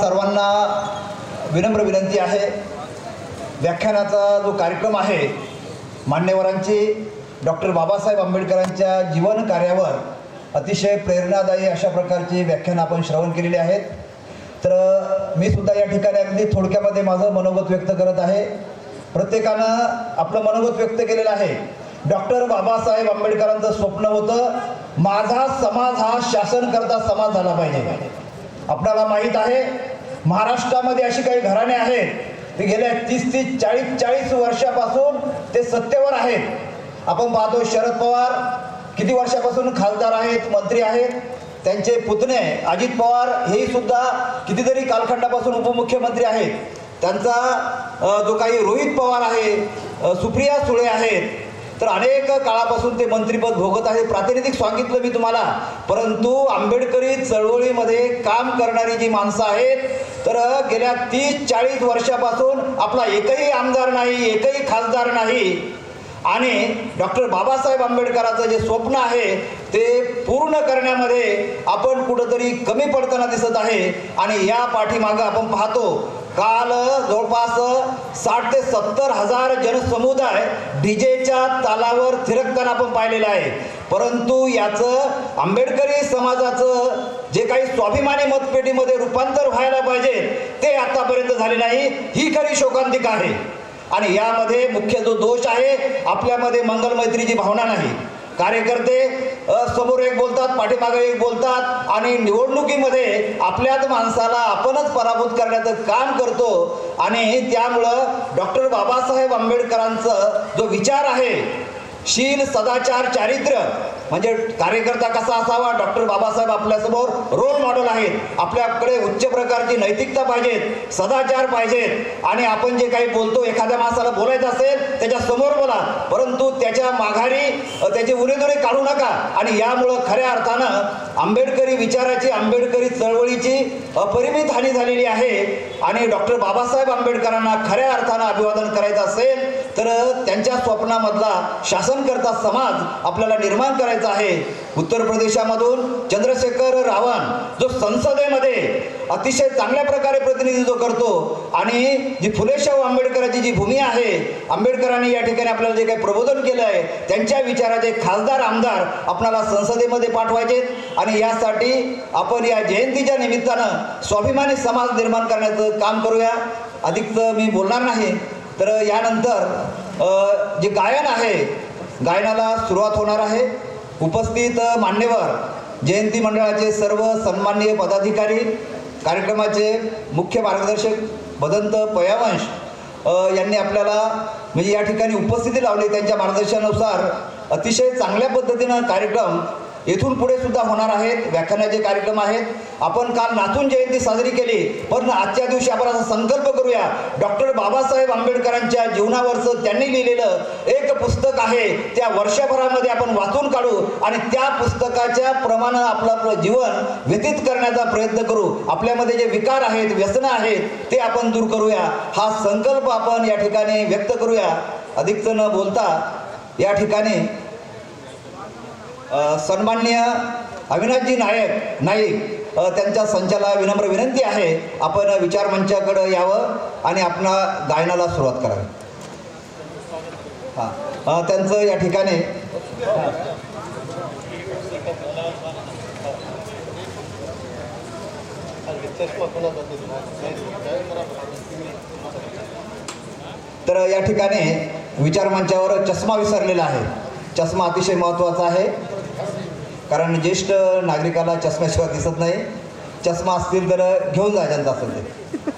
सर्वांना विनम्र विनंती आहे. व्याख्यानाचा जो कार्यक्रम आहे मान्यवरांची डॉक्टर बाबासाहेब आंबेडकरांच्या जीवन कार्यावर अतिशय प्रेरणादायी अशा प्रकारची व्याख्यानं आपण श्रवण केलेली आहेत. तर मी सुद्धा या ठिकाणी अगदी थोडक्यामध्ये माझं मनोगत व्यक्त करत आहे. प्रत्येकानं आपलं मनोगत व्यक्त केलेलं आहे. डॉक्टर बाबासाहेब आंबेडकरांचं स्वप्न होतं माझा समाज हा शासन करता समाज झाला पाहिजे. आपल्याला माहीत आहे महाराष्ट्रामध्ये अशी काही घराणे आहेत ते गेल्या तीस तीस चाळीस चाळीस वर्षापासून ते सत्तेवर आहेत. आपण पाहतो शरद पवार किती वर्षापासून खासदार आहेत मंत्री आहेत त्यांचे पुतणे अजित पवार हे सुद्धा कितीतरी कालखंडापासून उपमुख्यमंत्री आहेत. त्यांचा जो काही रोहित पवार आहे सुप्रिया सुळे आहेत तर अनेक काळापासून ते मंत्रीपद भोगत आहे. प्रातिनिधिक सांगितलं मी तुम्हाला. परंतु आंबेडकरी चळवळीमध्ये काम करणारी जी माणसं आहेत तर गेल्या तीस चाळीस वर्षापासून आपला एकही आमदार नाही एकही खासदार नाही. आणि डॉक्टर बाबासाहेब आंबेडकरांचं जे स्वप्न आहे ते पूर्ण करण्यामध्ये आपण कुठंतरी कमी पडताना दिसत आहे. आणि या पाठीमागं आपण पाहतो काल जवळपास साठ ते सत्तर हजार जनसमुदाय डीजेच्या तालावर थिरकताना आपण पाहिलेलं आहे. परंतु याचं आंबेडकरी समाजाचं जे काही स्वाभिमानी मतपेटीमध्ये रूपांतर व्हायला पाहिजे ते आतापर्यंत झाले नाही. ही खरी शोकांतिका आहे. आणि यामध्ये मुख्य जो दोष आहे आपल्यामध्ये मंगल मैत्रीची भावना नाही. कार्यकर्ते समोर एक बोलतात पाठीमागे एक बोलतात आणि निवडणुकीमध्ये आपल्याच माणसाला आपणच पराभूत करण्याचं काम करतो आणि त्यामुळं डॉक्टर बाबासाहेब आंबेडकरांचं जो विचार आहे शील सदाचार चारित्र्य म्हणजे कार्यकर्ता कसा असावा? डॉक्टर बाबासाहेब आपल्यासमोर रोल मॉडेल आहेत. आपल्याकडे उच्च प्रकारची नैतिकता पाहिजेत सदाचार पाहिजेत. आणि आपण जे काही बोलतो एखाद्या माणसाला बोलायचं असेल त्याच्यासमोर बोला. परंतु त्याच्या माघारी अ, त्याची उरेदुरे काढू नका. आणि यामुळं खऱ्या अर्थानं आंबेडकरी विचाराची आंबेडकरी चळवळीची अपरिमित हानी झालेली आहे. आणि डॉक्टर बाबासाहेब आंबेडकरांना खऱ्या अर्थानं अभिवादन करायचं असेल तर त्यांच्या स्वप्नामधला शासनकर्ता समाज आपल्याला निर्माण करायचा आहे. उत्तर प्रदेशामधून चंद्रशेखर रावण जो संसदेमध्ये अतिशय चांगल्या प्रकारे प्रतिनिधित्व करतो आणि जी फुलेशाहू आंबेडकरांची जी भूमी आहे आंबेडकरांनी या ठिकाणी आपल्याला जे काही प्रबोधन केलं आहे त्यांच्या विचाराचे खासदार आमदार आपल्याला संसदेमध्ये पाठवायचे आणि यासाठी आपण या जयंतीच्या निमित्तानं स्वाभिमानी समाज निर्माण करण्याचं काम करूया. अधिक मी बोलणार नाही. तर यानंतर जे गायन आहे गायनाला सुरुवात होणार आहे. उपस्थित मान्यवर जयंती मंडळाचे सर्व सन्माननीय पदाधिकारी कार्यक्रमाचे मुख्य मार्गदर्शक भदंत पयावंश यांनी आपल्याला म्हणजे या ठिकाणी उपस्थिती लावली. त्यांच्या मार्गदर्शनानुसार अतिशय चांगल्या पद्धतीनं कार्यक्रम येथून पुढे सुद्धा होणार आहेत व्याख्यानाचे कार्यक्रम आहेत. आपण काल नाचून जयंती साजरी केली पण आजच्या दिवशी आपण असा संकल्प करूया. डॉक्टर बाबासाहेब आंबेडकरांच्या जीवनावरचं त्यांनी लिहिलेलं एक पुस्तक आहे त्या वर्षभरामध्ये आपण वाचून काढू आणि त्या पुस्तकाच्या प्रमाणे आपलं आपलं जीवन व्यतीत करण्याचा प्रयत्न करू. आपल्यामध्ये जे विकार आहेत व्यसनं आहेत ते आपण दूर करूया. हा संकल्प आपण या ठिकाणी व्यक्त करूया. अधिकचं न बोलता या ठिकाणी सन्मान्य सन्माननीय अविनाशजी नायक नाईक त्यांच्या संचाला विनम्र विनंती आहे. आपण विचार मंचाकडे यावं आणि आपणा गायनाला सुरुवात करावी. हां. त्यांचं या ठिकाणी तर या ठिकाणी विचार मंचावर चष्मा विसरलेला आहे. चष्मा अतिशय महत्त्वाचा आहे. कारण ज्येष्ठ नागरिकाला चष्म्याशिवाय दिसत नाही. चष्मा असतील तर घेऊन जायचं असेल ते.